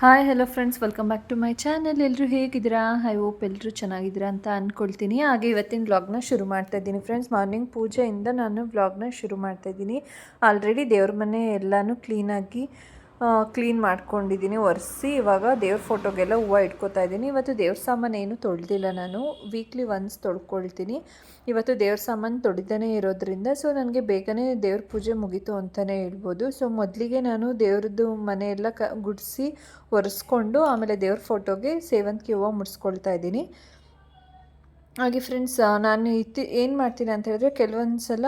Hi hello friends welcome back to my channel ಎಲ್ಲರೂ ಹೇಗಿದ್ದೀರಾ? I hope ಎಲ್ಲರೂ ಚೆನ್ನಾಗಿದ್ದೀರಾ ಅಂತ ಅಂದ್ಕೊಳ್ತೀನಿ ಹಾಗೆ ಇವತ್ತಿನ ವ್ಲಾಗ್ನ ಶುರು ಮಾಡ್ತಾ ಇದ್ದೀನಿ ಫ್ರೆಂಡ್ಸ್ ಮಾರ್ನಿಂಗ್ ಪೂಜೆಯಿಂದ ನಾನು ವ್ಲಾಗ್ನ ಶುರು ಮಾಡ್ತಾ ಇದ್ದೀನಿ. ಆಲ್ರೆಡಿ ದೇವ್ರ ಮನೆ ಎಲ್ಲನೂ ಕ್ಲೀನಾಗಿ ಕ್ಲೀನ್ ಮಾಡ್ಕೊಂಡಿದ್ದೀನಿ, ಒರೆಸಿ. ಇವಾಗ ದೇವ್ರ ಫೋಟೋಗೆಲ್ಲ ಹೂವು ಇಟ್ಕೋತಾ ಇದ್ದೀನಿ. ಇವತ್ತು ದೇವ್ರ ಸಾಮಾನು ಏನು ತೊಳೆದಿಲ್ಲ ನಾನು. ವೀಕ್ಲಿ ಒನ್ಸ್ ತೊಳ್ಕೊಳ್ತೀನಿ. ಇವತ್ತು ದೇವ್ರ ಸಾಮಾನು ತೊಳಿತಾನೆ ಇರೋದ್ರಿಂದ ಸೊ ನನಗೆ ಬೇಗನೆ ದೇವ್ರ ಪೂಜೆ ಮುಗೀತು ಅಂತಲೇ ಹೇಳ್ಬೋದು. ಸೊ ಮೊದಲಿಗೆ ನಾನು ದೇವ್ರದ್ದು ಮನೆಯೆಲ್ಲ ಕ, ಗುಡಿಸಿ, ಒರೆಸ್ಕೊಂಡು ಆಮೇಲೆ ದೇವ್ರ ಫೋಟೋಗೆ ಸೇವಂತಿಗೆ ಹೂವು ಮುಡಿಸ್ಕೊಳ್ತಾ ಇದ್ದೀನಿ. ಹಾಗೆ ಫ್ರೆಂಡ್ಸ್ ನಾನು ಇತ್ತಿ, ಏನು ಮಾಡ್ತೀನಿ ಅಂತ ಹೇಳಿದ್ರೆ ಕೆಲವೊಂದು ಸಲ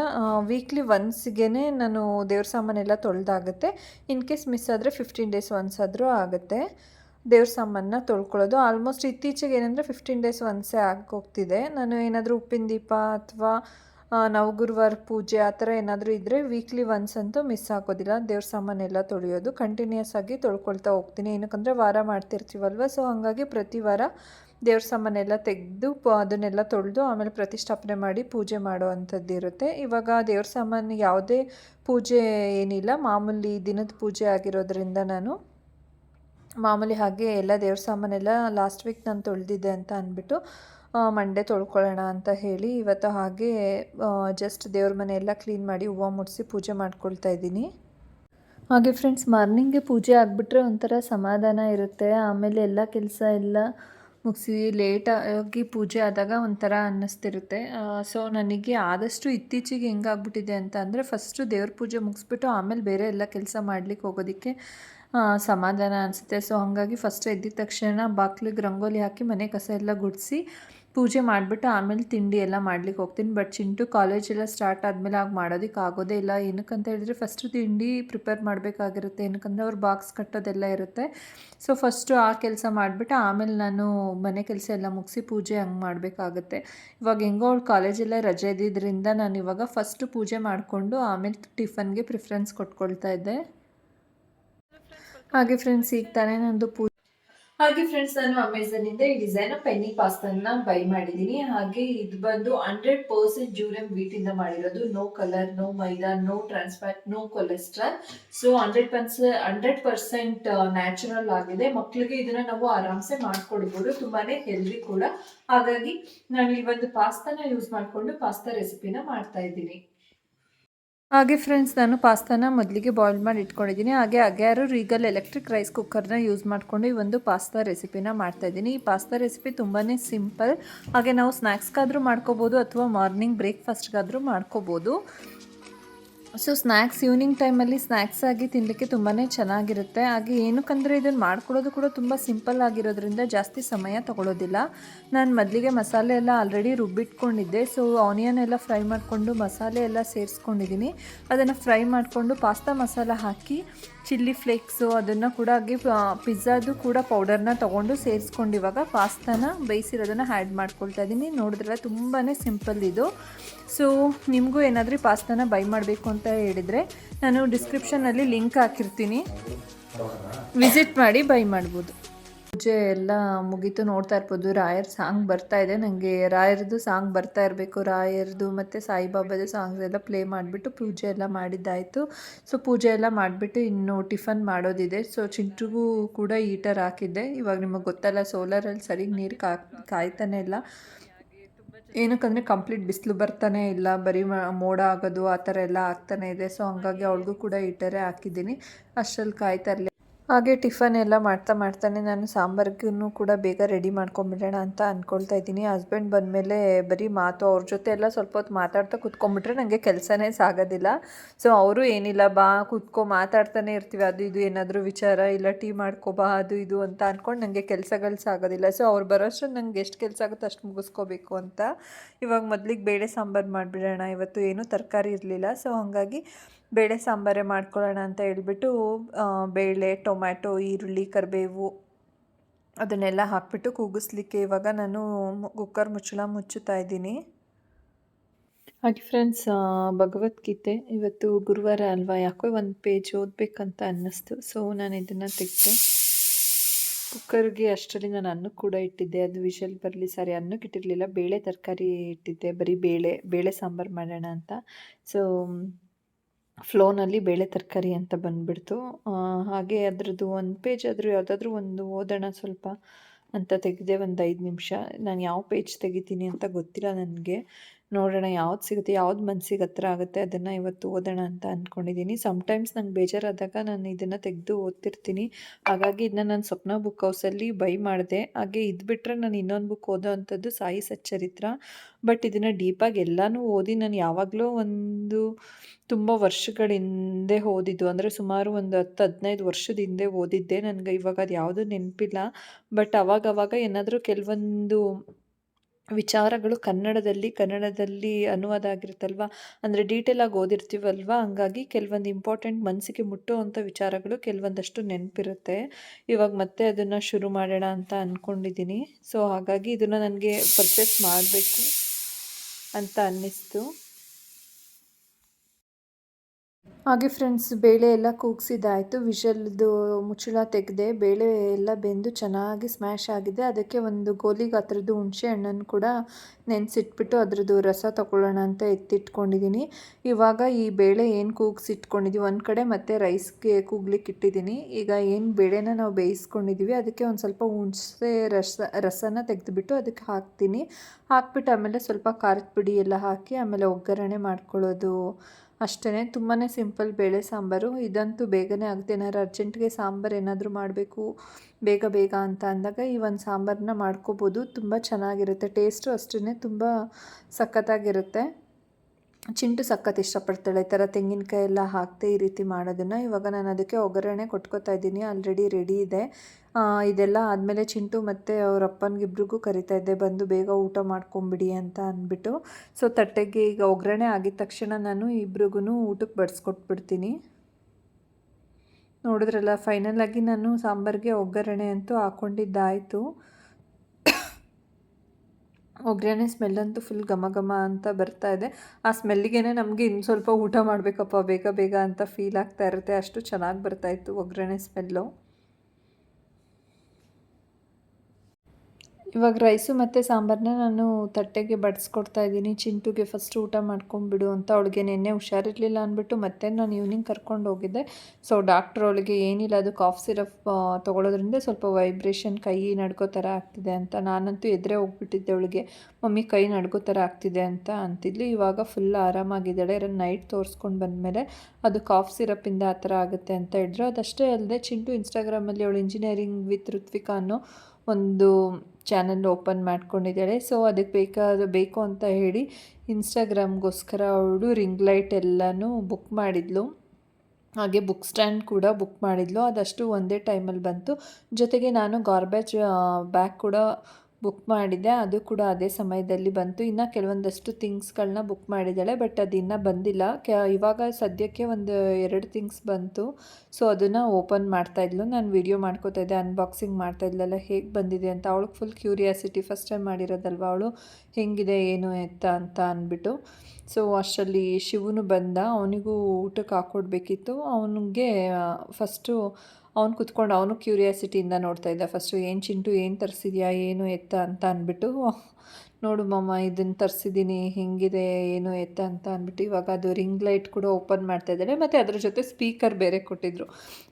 ವೀಕ್ಲಿ ಒನ್ಸ್ಗೆ ನಾನು ದೇವ್ರ ಸಾಮಾನೆಲ್ಲ ತೊಳೆದಾಗುತ್ತೆ. ಇನ್ ಕೇಸ್ ಮಿಸ್ ಆದರೆ ಫಿಫ್ಟೀನ್ ಡೇಸ್ ಒನ್ಸ್ ಆದರೂ ಆಗುತ್ತೆ. ದೇವ್ರ ಸಾಮಾನನ್ನ ತೊಳ್ಕೊಳ್ಳೋದು. ಆಲ್ಮೋಸ್ಟ್ ಇತ್ತೀಚೆಗೆ ಏನಂದರೆ ಫಿಫ್ಟೀನ್ ಡೇಸ್ ಒನ್ಸೇ ಆಗೋಗ್ತಿದೆ. ನಾನು ಏನಾದರೂ ಉಪ್ಪಿನ ದೀಪ ಅಥವಾ ನವಗುರುವಾರ ಪೂಜೆ ಆ ಥರ ಏನಾದರೂ ಇದ್ದರೆ ವೀಕ್ಲಿ ಒನ್ಸ್ ಅಂತೂ ಮಿಸ್ ಆಗೋದಿಲ್ಲ. ದೇವ್ರ ಸಾಮಾನೆಲ್ಲ ತೊಳೆಯೋದು. ಕಂಟಿನ್ಯೂಸ್ ಆಗಿ ತೊಳ್ಕೊಳ್ತಾ ಹೋಗ್ತೀನಿ. ಏನಕ್ಕಂದರೆ ವಾರ ಮಾಡ್ತಿರ್ತೀವಲ್ವ? ಸೊ ಹಾಗಾಗಿ ಪ್ರತಿ ವಾರ ದೇವ್ರ ಸಾಮಾನೆಲ್ಲ ತೆಗೆದು ಅದನ್ನೆಲ್ಲ ತೊಳೆದು ಆಮೇಲೆ ಪ್ರತಿಷ್ಠಾಪನೆ ಮಾಡಿ ಪೂಜೆ ಮಾಡುವಂಥದ್ದು ಇರುತ್ತೆ. ಇವಾಗ ದೇವ್ರ ಸಾಮಾನು ಯಾವುದೇ ಪೂಜೆ ಏನಿಲ್ಲ. ಮಾಮೂಲಿ ದಿನದ ಪೂಜೆ ಆಗಿರೋದ್ರಿಂದ ನಾನು ಮಾಮೂಲಿ ಹಾಗೆ ಎಲ್ಲ ದೇವ್ರ ಸಾಮಾನೆಲ್ಲ ಲಾಸ್ಟ್ ವೀಕ್ ನಾನು ತೊಳೆದಿದ್ದೆ ಅಂತ ಅಂದ್ಬಿಟ್ಟು ಮಂಡೆ ತೊಳ್ಕೊಳ್ಳೋಣ ಅಂತ ಹೇಳಿ ಇವತ್ತು ಹಾಗೆ ಜಸ್ಟ್ ದೇವ್ರ ಮನೆಯೆಲ್ಲ ಕ್ಲೀನ್ ಮಾಡಿ ಹೂವು ಮುಡಿಸಿ ಪೂಜೆ ಮಾಡ್ಕೊಳ್ತಾ ಇದ್ದೀನಿ. ಹಾಗೆ ಫ್ರೆಂಡ್ಸ್ ಮಾರ್ನಿಂಗ್ಗೆ ಪೂಜೆ ಆಗಿಬಿಟ್ರೆ ಒಂಥರ ಸಮಾಧಾನ ಇರುತ್ತೆ. ಆಮೇಲೆ ಎಲ್ಲ ಕೆಲಸ ಎಲ್ಲ ಮುಗಿಸಿ ಲೇಟಾಗಿ ಪೂಜೆ ಆದಾಗ ಒಂಥರ ಅನ್ನಿಸ್ತಿರುತ್ತೆ. ಸೊ ನನಗೆ ಆದಷ್ಟು ಇತ್ತೀಚೆಗೆ ಹೆಂಗಾಗ್ಬಿಟ್ಟಿದೆ ಅಂತ ಅಂದರೆ ಫಸ್ಟು ದೇವ್ರ ಪೂಜೆ ಮುಗಿಸ್ಬಿಟ್ಟು ಆಮೇಲೆ ಬೇರೆ ಎಲ್ಲ ಕೆಲಸ ಮಾಡ್ಲಿಕ್ಕೆ ಹೋಗೋದಕ್ಕೆ ಸಮಾಧಾನ ಅನಿಸುತ್ತೆ. ಸೊ ಹಾಗಾಗಿ ಫಸ್ಟ್ ಎದ್ದಿದ ತಕ್ಷಣ ಬಾಕ್ಲಿಗೆ ರಂಗೋಲಿ ಹಾಕಿ ಮನೆ ಕಸ ಎಲ್ಲ ಗುಡಿಸಿ ಪೂಜೆ ಮಾಡಿಬಿಟ್ಟು ಆಮೇಲೆ ತಿಂಡಿ ಎಲ್ಲ ಮಾಡ್ಲಿಕ್ಕೆ ಹೋಗ್ತೀನಿ. ಬಟ್ ಚಿಂಟು ಕಾಲೇಜೆಲ್ಲ ಸ್ಟಾರ್ಟ್ ಆದಮೇಲೆ ಆಗ ಮಾಡೋದಕ್ಕೆ ಆಗೋದೇ ಇಲ್ಲ. ಏನಕ್ಕಂತ ಹೇಳಿದ್ರೆ ಫಸ್ಟು ತಿಂಡಿ ಪ್ರಿಪೇರ್ ಮಾಡಬೇಕಾಗಿರುತ್ತೆ. ಏನಕ್ಕಂದರೆ ಅವ್ರು ಬಾಕ್ಸ್ ಕಟ್ಟೋದೆಲ್ಲ ಇರುತ್ತೆ. ಸೊ ಫಸ್ಟು ಆ ಕೆಲಸ ಮಾಡಿಬಿಟ್ಟು ಆಮೇಲೆ ನಾನು ಮನೆ ಕೆಲಸ ಎಲ್ಲ ಮುಗಿಸಿ ಪೂಜೆ ಹಂಗೆ ಮಾಡಬೇಕಾಗುತ್ತೆ. ಇವಾಗ ಹೆಂಗೋ ಅವ್ಳು ಕಾಲೇಜೆಲ್ಲ ರಜೆ ಇದ್ದಿದ್ದರಿಂದ ನಾನು ಇವಾಗ ಫಸ್ಟು ಪೂಜೆ ಮಾಡಿಕೊಂಡು ಆಮೇಲೆ ಟಿಫನ್ಗೆ ಪ್ರಿಫರೆನ್ಸ್ ಕೊಟ್ಕೊಳ್ತಾ ಇದ್ದೆ. ಹಾಗೆ ಫ್ರೆಂಡ್ಸ್ ಈಗ ತಾನೇ ನಂದು ಪೂಜೆ ಹಾಗೆ ಫ್ರೆಂಡ್ಸ್ ನಾನು ಅಮೆಝಾನಿಂದ ಈ ಡಿಸೈನ್ ಪೆನ್ನಿ ಪಾಸ್ತಾನ ಬೈ ಮಾಡಿದ್ದೀನಿ. ಹಾಗೆ ಇದು ಬಂದು ಹಂಡ್ರೆಡ್ ಪರ್ಸೆಂಟ್ ಜೂರಂ ವೀಟ್ ಇಂದ ಮಾಡಿರೋದು. No colour no maida no trans fat no cholesterol so hundred percent hundred percent natural ಆಗಿದೆ. ಮಕ್ಕಳಿಗೆ ಇದನ್ನ ನಾವು ಆರಾಮ್ಸೆ ಮಾಡ್ಕೊಡ್ಬೋದು. ತುಂಬಾನೇ ಹೆಲ್ದಿ ಕೂಡ. ಹಾಗಾಗಿ ನಾನು ಈ ಒಂದು ಪಾಸ್ತಾನ ಯೂಸ್ ಮಾಡಿಕೊಂಡು ಪಾಸ್ತಾ ರೆಸಿಪಿನ ಮಾಡ್ತಾ ಇದ್ದೀನಿ. ಹಾಗೆ ಫ್ರೆಂಡ್ಸ್ ನಾನು ಪಾಸ್ತಾನ ಮೊದಲಿಗೆ ಬಾಯ್ಲ್ ಮಾಡಿ ಇಟ್ಕೊಂಡಿದ್ದೀನಿ. ಹಾಗೆ ಅಗ್ಯಾರು ರೀಗಲ್ ಎಲೆಕ್ಟ್ರಿಕ್ ರೈಸ್ ಕುಕ್ಕರ್ನ ಯೂಸ್ ಮಾಡಿಕೊಂಡು ಈ ಒಂದು ಪಾಸ್ತಾ ರೆಸಿಪಿನ ಮಾಡ್ತಾಯಿದ್ದೀನಿ ಈ ಪಾಸ್ತಾ ರೆಸಿಪಿ ತುಂಬಾ ಸಿಂಪಲ್ ಹಾಗೆ ನಾವು ಸ್ನ್ಯಾಕ್ಸ್ಗಾದರೂ ಮಾಡ್ಕೋಬೋದು ಅಥವಾ ಮಾರ್ನಿಂಗ್ ಬ್ರೇಕ್ಫಾಸ್ಟ್ಗಾದರೂ ಮಾಡ್ಕೋಬೋದು. ಸೊ ಸ್ನ್ಯಾಕ್ಸ್ ಈವ್ನಿಂಗ್ ಟೈಮಲ್ಲಿ ಸ್ನ್ಯಾಕ್ಸ್ ಆಗಿ ತಿನ್ನಲಿಕ್ಕೆ ತುಂಬಾ ಚೆನ್ನಾಗಿರುತ್ತೆ. ಹಾಗೆ ಏನಕ್ಕಂದರೆ ಇದನ್ನು ಮಾಡ್ಕೊಳ್ಳೋದು ಕೂಡ ತುಂಬ ಸಿಂಪಲ್ ಆಗಿರೋದ್ರಿಂದ ಜಾಸ್ತಿ ಸಮಯ ತೊಗೊಳೋದಿಲ್ಲ. ನಾನು ಮೊದಲಿಗೆ ಮಸಾಲೆ ಎಲ್ಲ ಆಲ್ರೆಡಿ ರುಬ್ಬಿಟ್ಕೊಂಡಿದ್ದೆ. ಸೊ ಆನಿಯನ್ ಎಲ್ಲ ಫ್ರೈ ಮಾಡಿಕೊಂಡು ಮಸಾಲೆ ಎಲ್ಲ ಸೇರಿಸ್ಕೊಂಡಿದ್ದೀನಿ ಅದನ್ನು ಫ್ರೈ ಮಾಡಿಕೊಂಡು ಪಾಸ್ತಾ ಮಸಾಲ ಹಾಕಿ ಚಿಲ್ಲಿ ಫ್ಲೇಕ್ಸು ಅದನ್ನು ಕೂಡ ಹಾಗೆ ಪಿಜ್ಜಾದು ಕೂಡ ಪೌಡರ್ನ ತೊಗೊಂಡು ಸೇರಿಸ್ಕೊಂಡು ಇವಾಗ ಪಾಸ್ತಾನ ಬೇಯಿಸಿರೋದನ್ನು ಆ್ಯಡ್ ಮಾಡ್ಕೊಳ್ತಾ ಇದ್ದೀನಿ ನೋಡಿದ್ರೆ ತುಂಬಾ ಸಿಂಪಲ್ ಇದು. ಸೊ ನಿಮಗೂ ಏನಾದರೂ ಪಾಸ್ತಾನ ಬೈ ಮಾಡಬೇಕು ಅಂತ ಹೇಳಿದರೆ ನಾನು ಡಿಸ್ಕ್ರಿಪ್ಷನಲ್ಲಿ ಲಿಂಕ್ ಹಾಕಿರ್ತೀನಿ. ವಿಸಿಟ್ ಮಾಡಿ ಬೈ ಮಾಡ್ಬೋದು. ಪೂಜೆ ಎಲ್ಲ ಮುಗೀತು ನೋಡ್ತಾ ಇರ್ಬೋದು. ರಾಯರ್ ಸಾಂಗ್ ಬರ್ತಾ ಇದೆ. ನನಗೆ ರಾಯರ್ದು ಸಾಂಗ್ ಬರ್ತಾ ಇರಬೇಕು. ರಾಯರ್ದು ಮತ್ತು ಸಾಯಿಬಾಬಾದ ಸಾಂಗ್ಸ್ ಎಲ್ಲ ಪ್ಲೇ ಮಾಡಿಬಿಟ್ಟು ಪೂಜೆ ಎಲ್ಲ ಮಾಡಿದ್ದಾಯಿತು. ಸೊ ಪೂಜೆ ಎಲ್ಲ ಮಾಡಿಬಿಟ್ಟು ಇನ್ನು ಟಿಫನ್ ಮಾಡೋದಿದೆ. ಸೊ ಚಿಂಟುಗೂ ಕೂಡ ಈಟರ್ ಹಾಕಿದ್ದೆ. ಇವಾಗ ನಿಮಗೆ ಗೊತ್ತಲ್ಲ ಸೋಲಾರಲ್ಲಿ ಸರಿಗೆ ನೀರು ಕಾ, ಕಾಯ್ತಾನೆ ಇಲ್ಲ. ಏನಕ್ಕಂದರೆ ಕಂಪ್ಲೀಟ್ ಬಿಸಿಲು ಬರ್ತಾನೆ ಇಲ್ಲ, ಬರೀ ಮೋಡ ಆಗೋದು ಆ ಥರ ಎಲ್ಲ ಆಗ್ತಾನೆ ಇದೆ. ಸೊ ಹಂಗಾಗಿ ಅವಳಿಗೂ ಕೂಡ ಹೀಟರೇ ಹಾಕಿದ್ದೀನಿ. ಅಷ್ಟರಲ್ಲಿ ಕಾಯ್ತಾ ಇರಲಿ. ಹಾಗೆ ಟಿಫನ್ ಎಲ್ಲ ಮಾಡ್ತಾ ಮಾಡ್ತಾನೆ ನಾನು ಸಾಂಬಾರ್ಗೂ ಕೂಡ ಬೇಗ ರೆಡಿ ಮಾಡ್ಕೊಂಬಿಡೋಣ ಅಂತ ಅಂದ್ಕೊಳ್ತಾ ಇದ್ದೀನಿ. ಹಸ್ಬೆಂಡ್ ಬಂದಮೇಲೆ ಬರೀ ಮಾತು, ಅವ್ರ ಜೊತೆ ಎಲ್ಲ ಸ್ವಲ್ಪ ಹೊತ್ತು ಮಾತಾಡ್ತಾ ಕುತ್ಕೊಂಡ್ಬಿಟ್ರೆ ನನಗೆ ಕೆಲಸನೇ ಸಾಗೋದಿಲ್ಲ. ಸೊ ಅವರು ಏನಿಲ್ಲ, ಬಾ, ಕೂತ್ಕೊ, ಮಾತಾಡ್ತಾನೆ ಇರ್ತೀವಿ. ಅದು ಇದು ಏನಾದರೂ ವಿಚಾರ, ಇಲ್ಲ ಟೀ ಮಾಡ್ಕೊಬಾ ಅದು ಇದು ಅಂತ ಅಂದ್ಕೊಂಡು ನನಗೆ ಕೆಲಸಗಳು ಸಾಗೋದಿಲ್ಲ. ಸೊ ಅವ್ರು ಬರೋಷ್ಟು ನಂಗೆ ಎಷ್ಟು ಕೆಲಸ ಆಗುತ್ತೋ ಅಷ್ಟು ಮುಗಿಸ್ಕೋಬೇಕು ಅಂತ. ಇವಾಗ ಮೊದಲಿಗೆ ಬೇಳೆ ಸಾಂಬಾರು ಮಾಡಿಬಿಡೋಣ, ಇವತ್ತು ಏನೂ ತರಕಾರಿ ಇರಲಿಲ್ಲ. ಸೊ ಹಾಗಾಗಿ ಬೇಳೆ ಸಾಂಬಾರೇ ಮಾಡ್ಕೊಳ್ಳೋಣ ಅಂತ ಹೇಳ್ಬಿಟ್ಟು ಬೇಳೆ, ಟೊಮ್ಯಾಟೊ, ಈರುಳ್ಳಿ, ಕರಿಬೇವು ಅದನ್ನೆಲ್ಲ ಹಾಕ್ಬಿಟ್ಟು ಕೂಗಿಸ್ಲಿಕ್ಕೆ ಇವಾಗ ನಾನು ಕುಕ್ಕರ್ ಮುಚ್ಚಳ ಮುಚ್ಚುತ್ತಾ ಇದ್ದೀನಿ. ಹಾಗೆ ಫ್ರೆಂಡ್ಸ್ ಭಗವದ್ಗೀತೆ ಇವತ್ತು ಗುರುವಾರ ಅಲ್ವಾ? ಯಾಕೋ ಒಂದು ಪೇಜ್ ಓದಬೇಕಂತ ಅನ್ನಿಸ್ತು. ಸೊ ನಾನು ಇದನ್ನು ತೆಗೆದೆ. ಕುಕ್ಕರ್ಗೆ ಅಷ್ಟರಲ್ಲಿ ನಾನು ಅನ್ನ ಕೂಡ ಇಟ್ಟಿದ್ದೆ. ಅದು ವಿಷಲ್ ಬರಲಿ ಸರಿ, ಅನ್ನಕ್ಕೆ ಇಟ್ಟಿರಲಿಲ್ಲ. ಬೇಳೆ ತರಕಾರಿ ಇಟ್ಟಿದ್ದೆ. ಬರೀ ಬೇಳೆ ಬೇಳೆ ಸಾಂಬಾರು ಮಾಡೋಣ ಅಂತ. ಸೊ ಫ್ಲೋನಲ್ಲಿ ಬೇಳೆ ತರಕಾರಿ ಅಂತ ಬಂದುಬಿಡ್ತು. ಹಾಗೆ ಅದರದ್ದು ಒಂದು ಪೇಜ್ ಆದರೂ ಯಾವುದಾದ್ರೂ ಒಂದು ಓದೋಣ ಸ್ವಲ್ಪ ಅಂತ ತೆಗೆದೆ ಒಂದು ಐದು ನಿಮಿಷ. ನಾನು ಯಾವ ಪೇಜ್ ತೆಗಿತೀನಿ ಅಂತ ಗೊತ್ತಿಲ್ಲ ನನಗೆ. ನೋಡೋಣ ಯಾವ್ದು ಸಿಗುತ್ತೆ, ಯಾವ್ದು ಮನಸ್ಸಿಗೆ ಹತ್ರ ಆಗುತ್ತೆ ಅದನ್ನು ಇವತ್ತು ಓದೋಣ ಅಂತ ಅಂದ್ಕೊಂಡಿದ್ದೀನಿ ಸಮ್ಟೈಮ್ಸ್ ನಂಗೆ ಬೇಜಾರಾದಾಗ ನಾನು ಇದನ್ನು ತೆಗೆದು ಓದ್ತಿರ್ತೀನಿ. ಹಾಗಾಗಿ ಇದನ್ನ ನಾನು ಸ್ವಪ್ನ ಬುಕ್ ಹೌಸಲ್ಲಿ ಬೈ ಮಾಡಿದೆ. ಹಾಗೆ ಇದು ಬಿಟ್ಟರೆ ನಾನು ಇನ್ನೊಂದು ಬುಕ್ ಓದೋ ಅಂಥದ್ದು ಸಾಯಿ ಸಚ್ಚರಿತ್ರ. ಬಟ್ ಇದನ್ನು ಡೀಪಾಗಿ ಎಲ್ಲನೂ ಓದಿ ನಾನು ಯಾವಾಗಲೂ ಒಂದು ತುಂಬ ವರ್ಷಗಳ ಹಿಂದೆ ಓದಿದ್ದು. ಅಂದರೆ ಸುಮಾರು ಒಂದು ಹತ್ತು, ಹದಿನೈದು ವರ್ಷದ ಹಿಂದೆ ಓದಿದ್ದೆ. ನನಗೆ ಇವಾಗ ಅದು ಯಾವುದೂ ನೆನಪಿಲ್ಲ. ಬಟ್ ಅವಾಗವಾಗ ಏನಾದರೂ ಕೆಲವೊಂದು ವಿಚಾರಗಳು ಕನ್ನಡದಲ್ಲಿ ಕನ್ನಡದಲ್ಲಿ ಅನುವಾದ ಆಗಿರುತ್ತಲ್ವ ಅಂದರೆ ಡೀಟೇಲಾಗಿ ಓದಿರ್ತೀವಲ್ವ? ಹಂಗಾಗಿ ಕೆಲವೊಂದು ಇಂಪಾರ್ಟೆಂಟ್ ಮನಸ್ಸಿಗೆ ಮುಟ್ಟುವಂಥ ವಿಚಾರಗಳು ಕೆಲವೊಂದಷ್ಟು ನೆನಪಿರುತ್ತೆ. ಇವಾಗ ಮತ್ತೆ ಅದನ್ನು ಶುರು ಮಾಡೋಣ ಅಂತ ಅಂದ್ಕೊಂಡಿದ್ದೀನಿ ಸೊ ಹಾಗಾಗಿ ಇದನ್ನು ನನಗೆ ಪರ್ಚೇಸ್ ಮಾಡಬೇಕು ಅಂತ ಅನ್ನಿಸ್ತು. ಹಾಗೆ ಫ್ರೆಂಡ್ಸ್ ಬೇಳೆ ಎಲ್ಲ ಕೂಗಿಸಿದ್ದಾಯಿತು. ವಿಷಲ್ದು ಮುಚ್ಚಳ ತೆಗೆದೆ, ಬೇಳೆ ಎಲ್ಲ ಬೆಂದು ಚೆನ್ನಾಗಿ ಸ್ಮ್ಯಾಶ್ ಆಗಿದೆ. ಅದಕ್ಕೆ ಒಂದು ಗೋಲಿ ಗಾತ್ರದ್ದು ಹುಣಸೆ ಹಣ್ಣನ್ನು ಕೂಡ ನೆನೆಸಿಟ್ಬಿಟ್ಟು ಅದರದ್ದು ರಸ ತಗೊಳ್ಳೋಣ ಅಂತ ಎತ್ತಿಟ್ಕೊಂಡಿದ್ದೀನಿ. ಇವಾಗ ಈ ಬೇಳೆ ಏನು ಕೂಗಿಸಿಟ್ಕೊಂಡಿದ್ದೀವಿ ಒಂದು ಕಡೆ ಮತ್ತು ರೈಸ್ಗೆ ಕೂಗ್ಲಿಕ್ಕೆ ಇಟ್ಟಿದ್ದೀನಿ. ಈಗ ಏನು ಬೇಳೆನ ನಾವು ಬೇಯಿಸ್ಕೊಂಡಿದ್ದೀವಿ ಅದಕ್ಕೆ ಒಂದು ಸ್ವಲ್ಪ ಹುಣಸೆ ರಸ, ರಸನ ತೆಗೆದುಬಿಟ್ಟು ಅದಕ್ಕೆ ಹಾಕ್ತೀನಿ. ಹಾಕ್ಬಿಟ್ಟು ಆಮೇಲೆ ಸ್ವಲ್ಪ ಖಾರದ ಪುಡಿ ಎಲ್ಲ ಹಾಕಿ ಆಮೇಲೆ ಒಗ್ಗರಣೆ ಮಾಡ್ಕೊಳ್ಳೋದು ಅಷ್ಟೇ ತುಂಬಾ ಸಿಂಪಲ್ ಬೇಳೆ ಸಾಂಬಾರು. ಇದಂತೂ ಬೇಗನೆ ಆಗುತ್ತೆ ಏನಾದ್ರು ಅರ್ಜೆಂಟ್ಗೆ ಸಾಂಬಾರು ಏನಾದರೂ ಮಾಡಬೇಕು, ಬೇಗ ಬೇಗ ಅಂತ ಅಂದಾಗ ಈ ಒಂದು ಸಾಂಬಾರನ್ನ ಮಾಡ್ಕೋಬೋದು. ತುಂಬ ಚೆನ್ನಾಗಿರುತ್ತೆ, ಟೇಸ್ಟು ಅಷ್ಟೇ ತುಂಬ ಸಖತ್ತಾಗಿರುತ್ತೆ. ಚಿಂಟು ಸಖತ್ ಇಷ್ಟಪಡ್ತಾಳೆ. ಈ ಥರ ತೆಂಗಿನಕಾಯಿ ಎಲ್ಲ ಹಾಕ್ತೆ ಈ ರೀತಿ ಮಾಡೋದನ್ನು ಇವಾಗ ನಾನು ಅದಕ್ಕೆ ಒಗ್ಗರಣೆ ಕೊಟ್ಕೋತಾ ಇದ್ದೀನಿ. ಆಲ್ರೆಡಿ ರೆಡಿ ಇದೆ. ಇದೆಲ್ಲ ಆದಮೇಲೆ ಚಿಂಟು ಮತ್ತು ಅವ್ರ ಅಪ್ಪನಿಗಿಬ್ರಿಗೂ ಕರಿತಾ ಇದ್ದೆ. ಬಂದು ಬೇಗ ಊಟ ಮಾಡ್ಕೊಂಬಿಡಿ ಅಂತ ಅಂದ್ಬಿಟ್ಟು. ಸೊ ತಟ್ಟೆಗೆ ಈಗ ಒಗ್ಗರಣೆ ಆಗಿದ ತಕ್ಷಣ ನಾನು ಇಬ್ರಿಗೂ ಊಟಕ್ಕೆ ಬಡಿಸ್ಕೊಟ್ಬಿಡ್ತೀನಿ. ನೋಡಿದ್ರಲ್ಲ ಫೈನಲಾಗಿ ನಾನು ಸಾಂಬಾರಿಗೆ ಒಗ್ಗರಣೆ ಅಂತೂ ಹಾಕ್ಕೊಂಡಿದ್ದಾಯಿತು. ಒಗ್ಗರಣೆ ಸ್ಮೆಲ್ ಅಂತೂ ಫುಲ್ ಘಮ ಘಮ ಅಂತ ಬರ್ತಾ ಇದೆ. ಆ ಸ್ಮೆಲ್ಲಿಗೆ ನಮಗೆ ಇನ್ನು ಸ್ವಲ್ಪ ಊಟ ಮಾಡಬೇಕಪ್ಪ, ಬೇಗ ಬೇಗ ಅಂತ ಫೀಲ್ ಆಗ್ತಾ ಇರುತ್ತೆ. ಅಷ್ಟು ಚೆನ್ನಾಗಿ ಬರ್ತಾಯಿತ್ತು ಒಗ್ಗರಣೆ ಸ್ಮೆಲ್ಲು ಇವಾಗ ರೈಸು ಮತ್ತು ಸಾಂಬಾರನ್ನ ನಾನು ತಟ್ಟೆಗೆ ಬಡಿಸ್ಕೊಡ್ತಾ ಇದ್ದೀನಿ. ಚಿಂಟುಗೆ ಫಸ್ಟ್ ಊಟ ಮಾಡ್ಕೊಂಡ್ಬಿಡು ಅಂತ ಅವಳಿಗೆ ನೆನ್ನೆ ಹುಷಾರಿರಲಿಲ್ಲ ಅಂದ್ಬಿಟ್ಟು ಮತ್ತೆ ನಾನು ಈವ್ನಿಂಗ್ ಕರ್ಕೊಂಡು ಹೋಗಿದ್ದೆ. ಸೊ ಡಾಕ್ಟ್ರ್ ಅವಳಿಗೆ ಏನಿಲ್ಲ ಅದು ಕಾಫ್ ಸಿರಪ್ ತೊಗೊಳೋದ್ರಿಂದ ಸ್ವಲ್ಪ ವೈಬ್ರೇಷನ್ ಕೈ ನಡ್ಕೋ ಥರ ಆಗ್ತಿದೆ ಅಂತ. ನಾನಂತೂ ಎದುರೇ ಹೋಗ್ಬಿಟ್ಟಿದ್ದೆ ಅವಳಿಗೆ, ಮಮ್ಮಿ, ಕೈ ನಡ್ಕೋ ಥರ ಆಗ್ತಿದೆ ಅಂತ ಅಂತಿದ್ಲು. ಇವಾಗ ಫುಲ್ ಆರಾಮಾಗಿದ್ದಾಳೆ ನೈಟ್ ತೋರಿಸ್ಕೊಂಡು ಬಂದಮೇಲೆ ಅದು ಕಾಫ್ ಸಿರಪ್ಪಿಂದ ಆ ಥರ ಆಗುತ್ತೆ ಅಂತ ಹೇಳಿದ್ರು. ಅದಷ್ಟೇ ಅಲ್ಲದೆ ಚಿಂಟು ಇನ್ಸ್ಟಾಗ್ರಾಮಲ್ಲಿ ಅವಳು ಇಂಜಿನಿಯರಿಂಗ್ ವಿತ್ ಋತ್ವಿಕಾ ಅನ್ನೋ ಒಂದು ಚಾನಲ್ ಓಪನ್ ಮಾಡ್ಕೊಂಡಿದ್ದಾಳೆ. ಸೊ, ಅದಕ್ಕೆ ಬೇಕಾದ, ಬೇಕು ಅಂತ ಹೇಳಿ ಇನ್ಸ್ಟಾಗ್ರಾಮ್ಗೋಸ್ಕರ ಅವಳು ರಿಂಗ್ ಲೈಟ್ ಎಲ್ಲನೂ ಬುಕ್ ಮಾಡಿದ್ಲು. ಹಾಗೆ ಬುಕ್ ಸ್ಟ್ಯಾಂಡ್ ಕೂಡ ಬುಕ್ ಮಾಡಿದ್ಲು. ಅದಷ್ಟು ಒಂದೇ ಟೈಮಲ್ಲಿ ಬಂತು. ಜೊತೆಗೆ ನಾನು ಗಾರ್ಬೇಜ್ ಬ್ಯಾಗ್ ಕೂಡ ಬುಕ್ ಮಾಡಿದ್ದೆ ಅದು ಕೂಡ ಅದೇ ಸಮಯದಲ್ಲಿ ಬಂತು. ಇನ್ನು ಕೆಲವೊಂದಷ್ಟು ಥಿಂಗ್ಸ್ಗಳನ್ನ ಬುಕ್ ಮಾಡಿದ್ದಾಳೆ ಬಟ್ ಅದು ಇನ್ನೂ ಬಂದಿಲ್ಲ. ಕ, ಇವಾಗ ಸದ್ಯಕ್ಕೆ ಒಂದು ಎರಡು ಥಿಂಗ್ಸ್ ಬಂತು. ಸೊ ಅದನ್ನು ಓಪನ್ ಮಾಡ್ತಾಯಿದ್ಲು ನಾನು ವಿಡಿಯೋ ಮಾಡ್ಕೋತಾ ಇದ್ದೆ ಅನ್ಬಾಕ್ಸಿಂಗ್ ಮಾಡ್ತಾಯಿದ್ಲಲ್ಲ ಹೇಗೆ ಬಂದಿದೆ ಅಂತ. ಅವಳಿಗೆ ಫುಲ್ ಕ್ಯೂರಿಯಾಸಿಟಿ ಫಸ್ಟ್ ಟೈಮ್ ಮಾಡಿರೋದಲ್ವ ಅವಳು? ಹೇಗಿದೆ, ಏನು ಎತ್ತ ಅಂತ ಅಂದ್ಬಿಟ್ಟು. ಸೊ ಅಷ್ಟರಲ್ಲಿ ಶಿವನು ಬಂದ. ಅವನಿಗೂ ಊಟಕ್ಕೆ ಹಾಕ್ಕೊಡ್ಬೇಕಿತ್ತು ಅವನಿಗೆ ಫಸ್ಟು ಅವ್ನು ಕುತ್ಕೊಂಡು ಅವನು ಕ್ಯೂರಿಯಾಸಿಟಿಯಿಂದ ನೋಡ್ತಾ ಇದ್ದ. ಫಸ್ಟು ಏನು ಚಿಂಟು ಏನು ತರಿಸಿದ್ಯಾ, ಏನು ಎತ್ತ ಅಂತ ಅಂದ್ಬಿಟ್ಟು ನೋಡು ಮಮ್ಮ ಇದನ್ನು ತರಿಸಿದ್ದೀನಿ ಹೆಂಗಿದೆ, ಏನು ಎತ್ತ ಅಂತ ಅಂದ್ಬಿಟ್ಟು ಇವಾಗ ಅದು ರಿಂಗ್ ಲೈಟ್ ಕೂಡ ಓಪನ್ ಮಾಡ್ತಾ ಇದ್ದಾಳೆ. ಮತ್ತು ಅದ್ರ ಜೊತೆ ಸ್ಪೀಕರ್ ಬೇರೆ ಕೊಟ್ಟಿದ್ರು.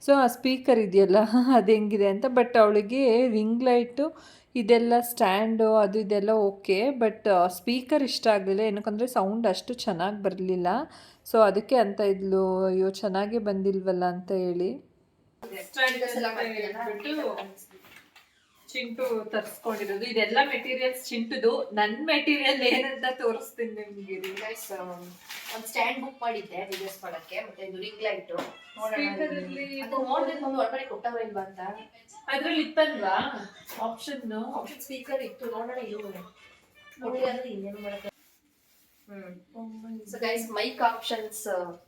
ಸೊ ಆ ಸ್ಪೀಕರ್ ಇದೆಯಲ್ಲ, ಅದು ಹೆಂಗಿದೆ ಅಂತ. ಬಟ್ ಅವಳಿಗೆ ರಿಂಗ್ ಲೈಟು ಇದೆಲ್ಲ ಸ್ಟ್ಯಾಂಡು ಅದು ಇದೆಲ್ಲ ಓಕೆ ಬಟ್ ಸ್ಪೀಕರ್ ಇಷ್ಟ ಆಗಲಿಲ್ಲ. ಏನಕ್ಕಂದರೆ ಸೌಂಡ್ ಅಷ್ಟು ಚೆನ್ನಾಗಿ ಬರಲಿಲ್ಲ. ಸೊ ಅದಕ್ಕೆ ಅಂತ ಇದ್ಲು, ಅಯ್ಯೋ, ಚೆನ್ನಾಗೇ ಬಂದಿಲ್ವಲ್ಲ? ಅಂತ ಹೇಳಿ. ಚಿಂಟು ತರ್ಸ್ಕೊಂಡಿರೋದು. ಇದೆಲ್ಲ ಮೆಟೀರಿಯಲ್ಸ್ ಚಿಂಟುದು. ನನ್ ಮೆಟೀರಿಯಲ್ ಏನಂತ ತೋರಿಸ್ತೀನಿ ನಿಮ್ಗೆ. ಒಂದ್ ಸ್ಟ್ಯಾಂಡ್ ಬುಕ್ ಮಾಡಿದ್ದೆ ವಿಡಿಯೋಸ್ ಮಾಡಕ್ಕೆ. ಮತ್ತೆ ಇದು ರಿಂಗ್ ಲೈಟ್. ನೋಡ್ಬೇಕು ಒಂದು ಒಳಗಡೆ ಕೊಟ್ಟವ್ರ ಇಲ್ವಾ ಅಂತ? ಅದ್ರಲ್ಲಿ ಇತ್ತಲ್ವಾ? ಆಪ್ಷನ್ ಆಪ್ಷನ್ ಸ್ಪೀಕರ್ ಇತ್ತು. ನೋಡೋಣ ಇದು ಕೊಟ್ಟಿದ್ರೆ ಇನ್ನೇನು ಮಾಡಕ್ಕೆ so guys mic options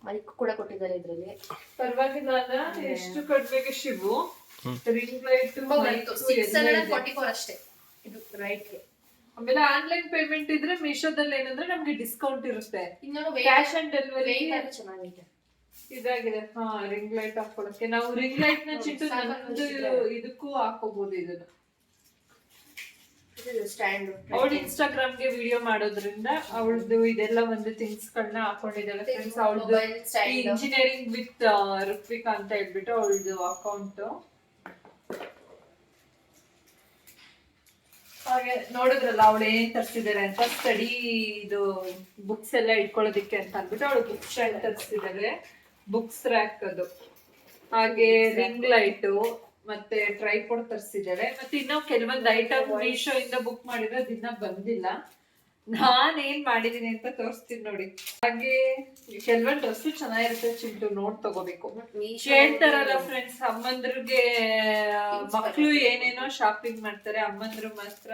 mic ಕೂಡ ಕೊಟ್ಟಿದ್ದಾರೆ ಇದರಲ್ಲಿ. ಪರವಾಗಿಲ್ಲ ಅಲ್ಲ ಎಷ್ಟು ಕಟ್ಬೇಕು ಶಿವು? ರಿಂಗ್ ಲೈಟ್ ತುಂಬಾ ಬಂತು ಸಿಕ್ಸ್ ಹಂಡ್ರೆಡ್ ಫಾರ್ಟಿ ಫೋರ್ ಅಷ್ಟೇ. ಇದು ರೈಟ್ ಆಮೇಲೆ ಆನ್ಲೈನ್ ಪೇಮೆಂಟ್ ಇದ್ರೆ ಮೀಶೋದಲ್ಲಿ ಏನಂದ್ರೆ ನಮ್ಗೆ ಡಿಸ್ಕೌಂಟ್ ಇರುತ್ತೆ. ಇನ್ನೊಂದು ಕ್ಯಾಶ್ ಆನ್ ಡೆಲಿವರಿ ಚೆನ್ನಾಗಿದೆ ಇದಾಗಿದೆ. ಹಾ ರಿಂಗ್ ಲೈಟ್ ಹಾಕೊಳಕ್ಕೆ. ನಾವು ರಿಂಗ್ ಲೈಟ್ನ ಚಿಟ್ಟು. ಇದಕ್ಕೂ ಹಾಕೋಬಹುದು ಇದನ್ನ. ಇದು ಸ್ಟ್ಯಾಂಡ್ ಇನ್ಸ್ಟಾಗ್ರಾಮ್ಗೆ ವಿಡಿಯೋ ಮಾಡೋದ್ರಿಂದ ಅವಳದು ಇದೆಲ್ಲ ಒಂದು ಥಿಂಗ್ಸ್ ಗಳನ್ನ ಹಾಕೊಂಡಿದ್ದಾಳೆ ಫ್ರೆಂಡ್ಸ್ ಅವಳದು ಇಂಜಿನಿಯರಿಂಗ್ ವಿತ್ ಋತ್ವಿಕಾ ಅಂತ ಹೇಳ್ಬಿಟ್ಟು ಅವಳದು ಅಕೌಂಟ್ ಹಾಗೆ ನೋಡಿದ್ರಲ್ಲ ಅವಳು ಏನ್ ತರಿಸಿದಾರೆ ಅಂತ ಸ್ಟಡಿ ಇದು ಬುಕ್ಸ್ ಎಲ್ಲ ಇಟ್ಕೊಳ್ಳೋದಿಕ್ಕೆ ಅಂತ ಅಂದ್ಬಿಟ್ಟು ಅವಳು ಬುಕ್ ಸ್ಟ್ಯಾಂಡ್ ತರಿಸಿದಾಳೆ. ಬುಕ್ಸ್ ರ್ಯಾಕ್ ಅದು. ಹಾಗೆ ರಿಂಗ್ ಲೈಟು ಮತ್ತೆ ಟ್ರೈಪೋಡ್ ತರಿಸಿದ್ದೇವೆ. ಮತ್ತೆ ಇನ್ನೂ ಕೆಲವೊಂದು ಐಟಮ್ ಮೀಶೋ ಇಂದ ಬುಕ್ ಮಾಡಿದ್ರೆ ದಿನ ಬಂದಿಲ್ಲ. ನಾನ್ ಏನ್ ಮಾಡಿದೀನಿ ಅಂತ ತೋರಿಸ್ತೀನಿ ನೋಡಿ. ಹಾಗೆ ಕೆಲವೊಂದು ಡ್ರೆಸ್ ಚೆನ್ನಾಗಿರುತ್ತೆ ಚಿಂಟು ನೋಡ್ ತಗೋಬೇಕು. ಹೇಳ್ತಾರಲ್ಲ ಫ್ರೆಂಡ್ಸ್ ಅಮ್ಮಂದ್ರಿಗೆ ಮಕ್ಕಳು ಏನೇನೋ ಶಾಪಿಂಗ್ ಮಾಡ್ತಾರೆ ಅಮ್ಮಂದ್ರು ಮಾತ್ರ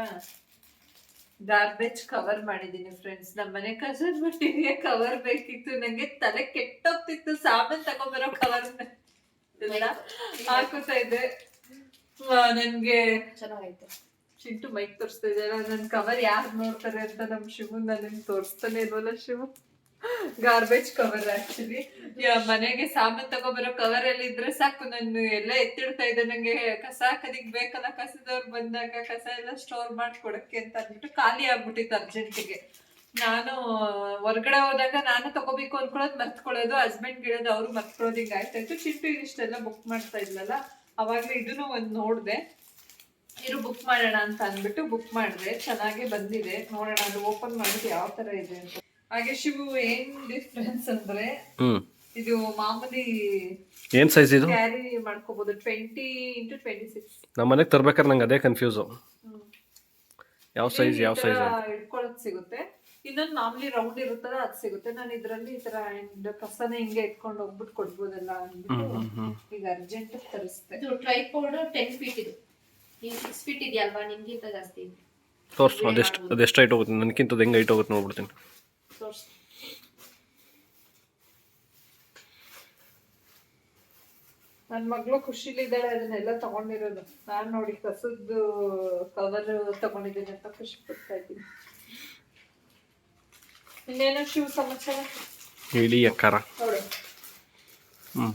ಗಾರ್ಬೇಜ್ ಕವರ್ ಮಾಡಿದೀನಿ ಫ್ರೆಂಡ್ಸ್ ನಮ್ಮ ಮನೆ ಕಸದ ಬಟ್ಟಿಗೆ ಕವರ್ ಬೇಕಿತ್ತು. ನಂಗೆ ತಲೆ ಕೆಟ್ಟೋಗ್ತಿತ್ತು. ಸಾಮಾನ್ ತಗೊಂಬರೋ ಕವರ್ ಹಾಕೋತಾ ಇದ್ದೆ. ನನ್ಗೆ ಚೆನ್ನಾಗೈತೆ. ಚಿಂಟು ಮೈಕ್ ತೋರಿಸ್ತಾ ಇದ್ದಾರ ನನ್ ಕವರ್ ಯಾರು ನೋಡ್ತಾರೆ ಅಂತ ನಮ್ ಶಿವು ನನಗೆ ತೋರಿಸ್ತಾನೆ ಇಲ್ವಲ್ಲ ಶಿವು? ಗಾರ್ಬೇಜ್ ಕವರ್ ಆಕ್ಚುಲಿ ಮನೆಗೆ ಸಾಮಾನ್ ತಗೊಬರೋ ಕವರ್ ಅಲ್ಲಿ ಇದ್ರೆ ಸಾಕು. ನಾನು ಎಲ್ಲ ಎತ್ತಿಡ್ತಾ ಇದ್ದೆ. ನಂಗೆ ಕಸ ಹಾಕೋದಿಕ್ ಬೇಕಲ್ಲ ಕಸದವ್ರು ಬಂದಾಗ ಕಸ ಎಲ್ಲ ಸ್ಟೋರ್ ಮಾಡ್ಕೊಡಕ್ಕೆ ಅಂತ ಅಂದ್ಬಿಟ್ಟು ಖಾಲಿ ಆಗ್ಬಿಟ್ಟಿತ್ತು ಅರ್ಜೆಂಟಿಗೆ ನಾನು ಹೊರ್ಗಡೆ ಹೋದಾಗ ನಾನು ತಗೋಬೇಕು ಅನ್ಕೊಳ್ಳೋದು ಮರ್ತ್ಕೊಳ್ಳೋದು ಹಸ್ಬೆಂಡ್ ಗಿಡೋದು ಅವ್ರು ಮರ್ತ್ಕೊಳ್ಳೋದು ಹಿಂಗೆ ಆಯ್ತಾ ಇತ್ತು ಚಿಂಟು ಇಷ್ಟೆಲ್ಲ ಬುಕ್ ಮಾಡ್ತಾ ಇದ್ಲಲ್ಲ ಅವಾಗಲೇ ಇದನ್ನು ಒಂದ್ ನೋಡ್ದೆ. ಇರು ಬುಕ್ ಮಾಡೋಣ ಅಂತ ಅಂದ್ಬಿಟ್ಟು ಬುಕ್ ಮಾಡಿದೆ. ಚೆನ್ನಾಗಿ ಬಂದಿದೆ. ನೋಡೋಣ ಅದು ಓಪನ್ ಮಾಡೋದು ಯಾವ ತರ ಇದೆ ಅಂತ. ಹಾಗೆ ಶಿವು ಏನ್ ಡಿಫ್ರೆನ್ಸ್ ಅಂದ್ರೆ ಇದು ಮಾಮೂಲಿ ಏನ್ ಸೈಜ್ ಇದು? ಕ್ಯಾರಿ ಮಾಡ್ಕೋಬಹುದು ಟ್ವೆಂಟಿ ಇಂಟು ಟ್ವೆಂಟಿ ಸಿಕ್ಸ್ ನಮ್ಮ ಮನೆಗೆ ತರ್ಬೇಕಾದ್ರೆ ನಂಗೆ ಅದೇ ಕನ್ಫ್ಯೂಸ್ ಯಾವ ಸೈಜ್ ಯಾವ ಸೈಜ್ ಇಟ್ಕೊಳ್ಳೋದು ಸಿಗುತ್ತೆ. ಇನ್ನೊಂದು ಮಾಮೂಲಿ ರೌಂಡ್ ಇರುತ್ತಲ್ಲ ಅದು ಸಿಗುತ್ತೆ. ನಾನು ಇದ್ರಲ್ಲಿ ಈ ತರ ಅಂಡ್ ಕಸನ ಹಿಂಗೆ ಇಟ್ಕೊಂಡು ಹೋಗ್ಬಿಟ್ಟು ಕೊಡ್ಬೋದಲ್ಲ ಅಂದ್ಬಿಟ್ಟು ಈಗ ಅರ್ಜೆಂಟ್ ತರಿಸ್ತೆ ಇದು ಪೌಡರ್ ಟೆನ್ ಫೀಟ್ ಇದು. ನೀವು ಸಿಕ್ಸ್ ಫೀಟ್ ಇದೆಯಲ್ವಾ? ನಿಮ್ಗಿಂತ ಜಾಸ್ತಿ ಇದೆ. ತೋರ್ಸು ಅದೆಷ್ಟು ಅದೆಷ್ಟು ಹೈಟ್ ಹೋಗುತ್ತೆ? ನನಗಿಂತ ಅದು ಹೆಂಗೆ ಹೈಟ್ ಹೋಗುತ್ತೆ ನೋಡ್ಬಿಡ್ತೀನಿ. ತೋರ್ಸ್. ನನ್ನ ಮಗಳು ಖುಷಿಲಿದ್ದಾಳೆ ಅದನ್ನೆಲ್ಲ ತಗೊಂಡಿರೋದು. ನಾನು ನೋಡಿ ಕಸದ್ದು ಕವರ್ ತಗೊಂಡಿದ್ದೀನಿ ಅಂತ ಖುಷಿ ಪಡ್ತಾ ಇದ್ದೀನಿ. ಇನ್ನೇನೋ ಶಿವ ಸಮಾಚಾರ? ಇಡೀ ಅಕ್ಕಾರ. ಹ್ಞೂ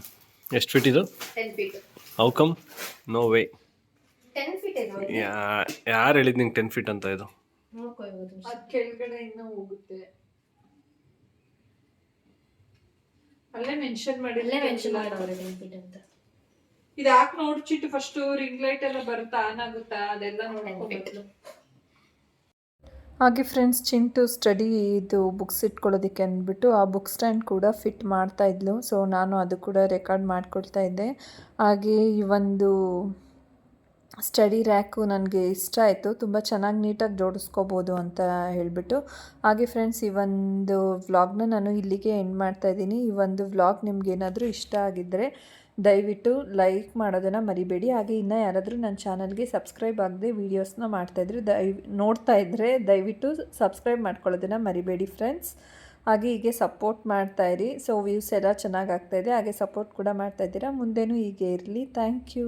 ಎಷ್ಟು ಫೀಟ್ ಇದು? Ten feet come no way ten feet ಇದೆ? ಯಾರು ಹೇಳಿದ್ ನಿಂಗೆ ಟೆನ್ ಫೀಟ್ ಅಂತ ಇದು? ಅದ್ ಕೆಳಗಡೆ ಇನ್ನೂ ಹೋಗುತ್ತೆ. ಅಲ್ಲೇ ಮೆನ್ಷನ್ ಮಾಡಿ ಅಲ್ಲೇ ಮೆನ್ಷನ್ ಮಾಡೋರೆ ಟೆನ್ ಫೀಟ್ ಅಂತ. ಇದು ಹಾಕಿ ನೋಡ್ಚಿಟ್ಟು ಫಸ್ಟ್ ರಿಂಗ್ ಲೈಟ್ ಎಲ್ಲ ಬರುತ್ತಾ? ಆನ್ ಆಗುತ್ತಾ ಅದೆಲ್ಲ ನೋಡ್ಕೋಬೇಕು ಹಾಗೆ ಫ್ರೆಂಡ್ಸ್ ಚಿಂಟು ಸ್ಟಡಿ ಇದು ಬುಕ್ಸ್ ಇಟ್ಕೊಳ್ಳೋದಕ್ಕೆ ಅಂದ್ಬಿಟ್ಟು ಆ ಬುಕ್ ಸ್ಟ್ಯಾಂಡ್ ಕೂಡ ಫಿಟ್ ಮಾಡ್ತಾ ಇದ್ಲು. ಸೊ ನಾನು ಅದು ಕೂಡ ರೆಕಾರ್ಡ್ ಮಾಡಿಕೊಡ್ತಾ ಇದ್ದೆ. ಹಾಗೆ ಈ ಒಂದು ಸ್ಟಡಿ ರ್ಯಾಕು ನನಗೆ ಇಷ್ಟ ಆಯಿತು. ತುಂಬ ಚೆನ್ನಾಗಿ ನೀಟಾಗಿ ಜೋಡಿಸ್ಕೋಬೋದು ಅಂತ ಹೇಳಿಬಿಟ್ಟು. ಹಾಗೆ ಫ್ರೆಂಡ್ಸ್ ಈ ಒಂದು ವ್ಲಾಗ್ನ ನಾನು ಇಲ್ಲಿಗೆ ಎಂಡ್ ಮಾಡ್ತಾ ಇದ್ದೀನಿ. ಈ ಒಂದು ವ್ಲಾಗ್ ನಿಮ್ಗೇನಾದರೂ ಇಷ್ಟ ಆಗಿದ್ದರೆ ದಯವಿಟ್ಟು ಲೈಕ್ ಮಾಡೋದನ್ನು ಮರಿಬೇಡಿ. ಹಾಗೆ ಇನ್ನು ಯಾರಾದರೂ ನನ್ನ ಚಾನಲ್ಗೆ ಸಬ್ಸ್ಕ್ರೈಬ್ ಆಗದೆ ವೀಡಿಯೋಸ್ನ ಮಾಡ್ತಾಯಿದ್ರೆ ದಯ ನೋಡ್ತಾ ಇದ್ದರೆ ದಯವಿಟ್ಟು ಸಬ್ಸ್ಕ್ರೈಬ್ ಮಾಡ್ಕೊಳ್ಳೋದನ್ನು ಮರಿಬೇಡಿ ಫ್ರೆಂಡ್ಸ್. ಹಾಗೆ ಹೀಗೆ ಸಪೋರ್ಟ್ ಮಾಡ್ತಾಯಿರಿ ಸೊ ವ್ಯೂಸ್ ಎಲ್ಲ ಚೆನ್ನಾಗಿ ಆಗ್ತಾಯಿದೆ ಹಾಗೆ ಸಪೋರ್ಟ್ ಕೂಡ ಮಾಡ್ತಾಯಿದ್ದೀರಾ ಮುಂದೆನೂ ಹೀಗೆ ಇರಲಿ. Thank you.